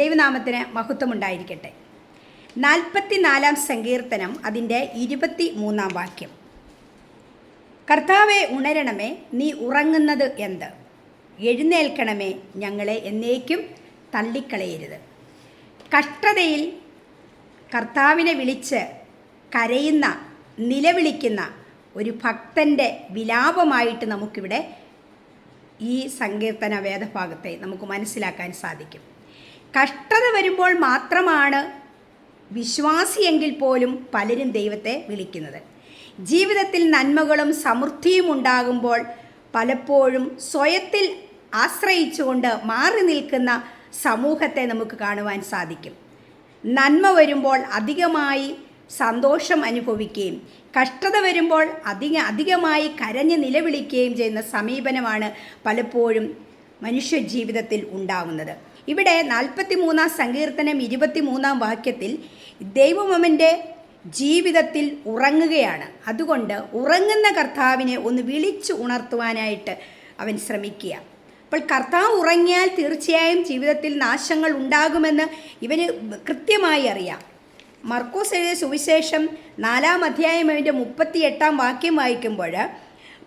ദൈവനാമത്തിന് മഹത്വമുണ്ടായിരിക്കട്ടെ. നാൽപ്പത്തിനാലാം സങ്കീർത്തനം അതിന്റെ ഇരുപത്തി മൂന്നാം വാക്യം. കർത്താവെ ഉണരണമേ നീ ഉറങ്ങുന്നത് എന്ത്? എഴുന്നേൽക്കണമേ ഞങ്ങളെ എന്നേക്കും തള്ളിക്കളയരുത്. കഷ്ടതയിൽ കർത്താവിനെ വിളിച്ച് കരയുന്ന നിലവിളിക്കുന്ന ഒരു ഭക്തന്റെ വിലാപമായിട്ട് നമുക്കിവിടെ ഈ സങ്കീർത്തന വേദഭാഗത്തെ നമുക്ക് മനസ്സിലാക്കാൻ സാധിക്കും. കഷ്ടത വരുമ്പോൾ മാത്രമാണ് വിശ്വാസിയെങ്കിൽ പോലും പലരും ദൈവത്തെ വിളിക്കുന്നത്. ജീവിതത്തിൽ നന്മകളും സമൃദ്ധിയും ഉണ്ടാകുമ്പോൾ പലപ്പോഴും സ്വയത്തിൽ ആശ്രയിച്ചുകൊണ്ട് മാറി നിൽക്കുന്ന സമൂഹത്തെ നമുക്ക് കാണുവാൻ സാധിക്കും. നന്മ വരുമ്പോൾ അധികമായി സന്തോഷം അനുഭവിക്കുകയും കഷ്ടത വരുമ്പോൾ അധിക അധികമായി കരഞ്ഞ് നിലവിളിക്കുകയും ചെയ്യുന്ന സമീപനമാണ് പലപ്പോഴും മനുഷ്യ ജീവിതത്തിൽ ഉണ്ടാവുന്നത് ഇവിടെ നാൽപ്പത്തി മൂന്നാം സങ്കീർത്തനം ഇരുപത്തി മൂന്നാം വാക്യത്തിൽ ദൈവമമന്റെ ജീവിതത്തിൽ ഉറങ്ങുകയാണ്. അതുകൊണ്ട് ഉറങ്ങുന്ന കർത്താവിനെ ഒന്ന് വിളിച്ചു ഉണർത്തുവാനായിട്ട് അവൻ ശ്രമിക്കുക. അപ്പോൾ കർത്താവ് ഉറങ്ങിയാൽ തീർച്ചയായും ജീവിതത്തിൽ നാശങ്ങൾ ഉണ്ടാകുമെന്ന് ഇവന് കൃത്യമായി അറിയാം. മർക്കോസ് എഴുതിയ സുവിശേഷം നാലാം അധ്യായം അതിന്റെ മുപ്പത്തി എട്ടാം വാക്യം വായിക്കുമ്പോൾ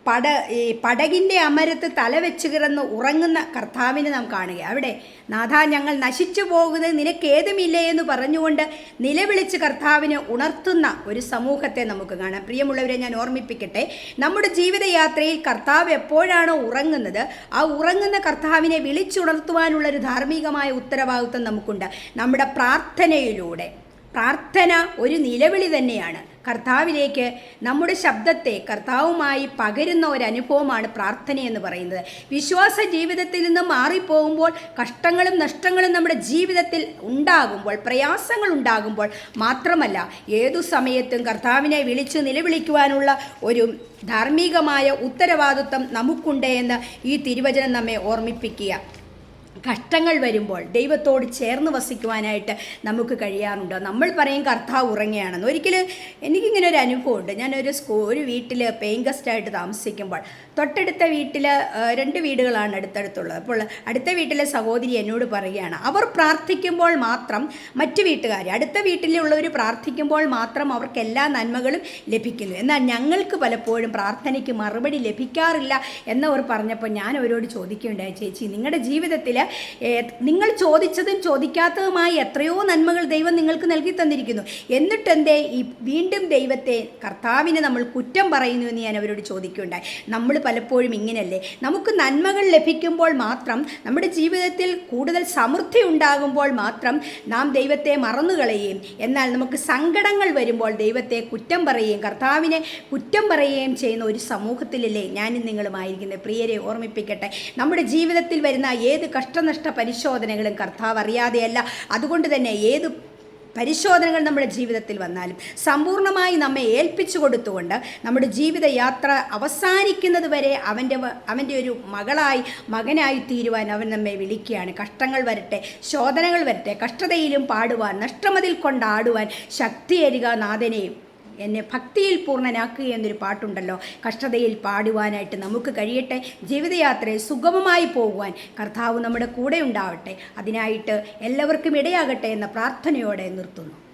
പട ഈ പടകിന്റെ അമരത്ത് തലവെച്ച് കിടന്ന് ഉറങ്ങുന്ന കർത്താവിനെ നാം കാണുക. അവിടെ നാഥ ഞങ്ങൾ നശിച്ചു പോകുന്നത് നിനക്കേതുമില്ലേ? എന്ന് പറഞ്ഞുകൊണ്ട് നിലവിളിച്ച് കർത്താവിനെ ഉണർത്തുന്ന ഒരു സമൂഹത്തെ നമുക്ക് കാണാം. പ്രിയമുള്ളവരെ ഞാൻ ഓർമ്മിപ്പിക്കട്ടെ നമ്മുടെ ജീവിതയാത്രയിൽ കർത്താവ് എപ്പോഴാണോ ഉറങ്ങുന്നത് ആ ഉറങ്ങുന്ന കർത്താവിനെ വിളിച്ചുണർത്തുവാനുള്ള ഒരു ധാർമ്മികമായ ഉത്തരവാദിത്വം നമുക്കുണ്ട്. നമ്മുടെ പ്രാർത്ഥനയിലൂടെ. പ്രാർത്ഥന ഒരു നിലവിളി തന്നെയാണ്. കർത്താവിലേക്ക് നമ്മുടെ ശബ്ദത്തെ കർത്താവുമായി പകരുന്ന ഒരു അനുഭവമാണ് പ്രാർത്ഥന എന്ന് പറയുന്നത്. വിശ്വാസ ജീവിതത്തിൽ നിന്ന് മാറിപ്പോകുമ്പോൾ കഷ്ടങ്ങളും നഷ്ടങ്ങളും നമ്മുടെ ജീവിതത്തിൽ ഉണ്ടാകുമ്പോൾ പ്രയാസങ്ങൾ ഉണ്ടാകുമ്പോൾ മാത്രമല്ല ഏതു സമയത്തും കർത്താവിനെ വിളിച്ച് നിലവിളിക്കുവാനുള്ള ഒരു ധാർമ്മികമായ ഉത്തരവാദിത്വം നമുക്കുണ്ട് എന്ന് ഈ തിരുവചനം നമ്മെ ഓർമ്മിപ്പിക്കുക. കഷ്ടങ്ങൾ വരുമ്പോൾ ദൈവത്തോട് ചേർന്ന് വസിക്കുവാനായിട്ട് നമുക്ക് കഴിയാറുണ്ട്. നമ്മൾ പറയും കർത്താവ് ഉറങ്ങുകയാണെന്ന്. ഒരിക്കലും എനിക്കിങ്ങനെ ഒരു അനുഭവമുണ്ട്. ഞാനൊരു സ്കൂ ഒരു വീട്ടിൽ പെയിൻ ഗസ്റ്റായിട്ട് താമസിക്കുമ്പോൾ തൊട്ടടുത്ത വീട്ടിൽ രണ്ട് വീടുകളാണ് അടുത്തടുത്തുള്ളത്. അപ്പോൾ അടുത്ത വീട്ടിലെ സഹോദരി എന്നോട് പറയുകയാണ് അവർ പ്രാർത്ഥിക്കുമ്പോൾ മാത്രം മറ്റു വീട്ടുകാർ അടുത്ത വീട്ടിലുള്ളവർ പ്രാർത്ഥിക്കുമ്പോൾ മാത്രം അവർക്ക് എല്ലാ നന്മകളും ലഭിക്കുന്നു. എന്നാൽ ഞങ്ങൾക്ക് പലപ്പോഴും പ്രാർത്ഥനയ്ക്ക് മറുപടി ലഭിക്കാറില്ല എന്നവർ പറഞ്ഞപ്പോൾ ഞാൻ അവരോട് ചോദിക്കുകയുണ്ടായി ചേച്ചി നിങ്ങളുടെ ജീവിതത്തിൽ നിങ്ങൾ ചോദിച്ചതും ചോദിക്കാത്തതുമായി എത്രയോ നന്മകൾ ദൈവം നിങ്ങൾക്ക് നൽകി തന്നിരിക്കുന്നു. എന്നിട്ടെന്തേ ഈ വീണ്ടും ദൈവത്തെ കർത്താവിനെ നമ്മൾ കുറ്റം പറയുന്നു എന്ന് ഞാൻ അവരോട് ചോദിക്കുകയുണ്ടായി. നമ്മൾ പലപ്പോഴും ഇങ്ങനെയല്ലേ? നമുക്ക് നന്മകൾ ലഭിക്കുമ്പോൾ മാത്രം നമ്മുടെ ജീവിതത്തിൽ കൂടുതൽ സമൃദ്ധി ഉണ്ടാകുമ്പോൾ മാത്രം നാം ദൈവത്തെ മറന്നുകളയുകയും എന്നാൽ നമുക്ക് സങ്കടങ്ങൾ വരുമ്പോൾ ദൈവത്തെ കുറ്റം പറയുകയും കർത്താവിനെ കുറ്റം പറയുകയും ചെയ്യുന്ന ഒരു സമൂഹത്തിലല്ലേ ഞാനും നിങ്ങളുമായിരിക്കുന്നത്. പ്രിയരെ ഓർമ്മിപ്പിക്കട്ടെ നമ്മുടെ ജീവിതത്തിൽ വരുന്ന ഏത് കഷ്ടനഷ്ട പരിശോധനകളും കർത്താവ് അറിയാതെയല്ല. അതുകൊണ്ട് തന്നെ ഏത് പരിശോധനകൾ നമ്മുടെ ജീവിതത്തിൽ വന്നാലും സമ്പൂർണമായി നമ്മെ ഏൽപ്പിച്ചു കൊടുത്തുകൊണ്ട് നമ്മുടെ ജീവിതയാത്ര അവസാനിക്കുന്നത് വരെ അവന്റെ അവന്റെ ഒരു മകളായി മകനായി തീരുവാൻ അവൻ നമ്മെ വിളിക്കുകയാണ്. കഷ്ടങ്ങൾ വരട്ടെ ശോധനകൾ വരട്ടെ കഷ്ടതയിലും പാടുവാൻ നഷ്ടമതിൽ കൊണ്ടാടുവാൻ ശക്തിയേരുക നാഥനെയും എന്നെ ഭക്തിയിൽ പൂർണനാക്കുക എന്നൊരു പാട്ടുണ്ടല്ലോ. കഷ്ടതയിൽ പാടുവാനായിട്ട് നമുക്ക് കഴിയട്ടെ. ജീവിതയാത്രയെ സുഗമമായി പോകുവാൻ കർത്താവ് നമ്മുടെ കൂടെ ഉണ്ടാവട്ടെ. അതിനായിട്ട് എല്ലാവർക്കും ഇടയാകട്ടെ എന്ന പ്രാർത്ഥനയോടെ നിർത്തുന്നു.